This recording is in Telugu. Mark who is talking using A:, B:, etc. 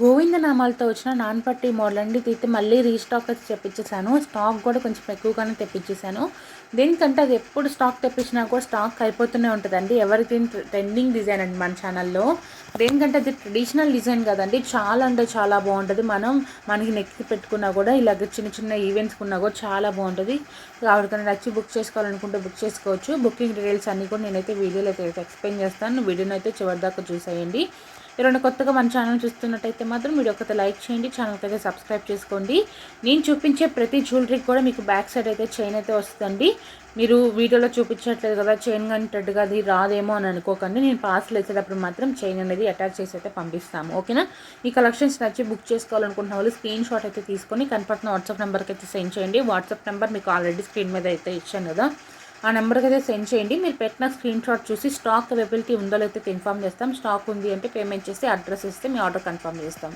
A: గోవిందనామాలతో వచ్చిన నాన్ పట్టి మోడల్ అండి ఇది మళ్ళీ రీస్టాక్ అయితే తెప్పించేసాను స్టాక్ కూడా కొంచెం ఎక్కువగానే తెప్పించేసాను దేనికంటే అది ఎప్పుడు స్టాక్ తెప్పించినా కూడా స్టాక్ అయిపోతూనే ఉంటుందండి. ఎవరికి ట్రెండింగ్ డిజైన్ అండి మన ఛానల్లో. దేనికంటే అది ట్రెడిషనల్ డిజైన్ కదండి. చాలా అంటే చాలా బాగుంటుంది. మనం మనకి నెక్కి పెట్టుకున్నా కూడా ఇలాగ చిన్న చిన్న ఈవెంట్స్ ఉన్నా కూడా చాలా బాగుంటుంది. ఎవరికైనా నచ్చి బుక్ చేసుకోవాలనుకుంటే బుక్ చేసుకోవచ్చు. బుకింగ్ డీటెయిల్స్ అన్నీ కూడా నేనైతే వీడియోలో అయితే ఎక్స్ప్లెయిన్ చేస్తాను. వీడియోని అయితే చివరిదాకా చూసేయండి. ఎవరైనా కొత్తగా మన ఛానల్ చూస్తున్నట్టయితే మాత్రం మీరు ఒకటి లైక్ చేయండి ఛానల్కి అయితే సబ్స్క్రైబ్ చేసుకోండి. నేను చూపించే ప్రతి జ్యువెలరీకి కూడా మీకు బ్యాక్ సైడ్ అయితే చైన్ అయితే వస్తుందండి. మీరు వీడియోలో చూపించట్లేదు కదా చైన్ కానీ టెడ్గా అది రాదేమో అని అనుకోకండి. నేను పార్సల్ వేసేటప్పుడు మాత్రం చైన్ అనేది అటాచ్ చేసి అయితే పంపిస్తాము. ఓకేనా ఈ కలెక్షన్స్ నచ్చి బుక్ చేసుకోవాలనుకుంటున్న వాళ్ళు స్క్రీన్ షాట్ అయితే తీసుకొని కనపడుతున్న వాట్సాప్ నెంబర్కి అయితే సెండ్ చేయండి. వాట్సాప్ నెంబర్ మీకు ఆల్రెడీ స్క్రీన్ మీద అయితే ఇచ్చాను కదా. ఆ నెంబర్కి అయితే సెండ్ చేయండి. మీరు పెట్టిన స్క్రీన్ షాట్ చూసి స్టాక్ అవైలబిలిటీ ఉందో లేకపోతే ఇన్ఫామ్ చేస్తాం. స్టాక్ ఉంది అంటే పేమెంట్ చేసి అడ్రస్ ఇస్తే మీ ఆర్డర్ కన్ఫర్మ్ చేస్తాం.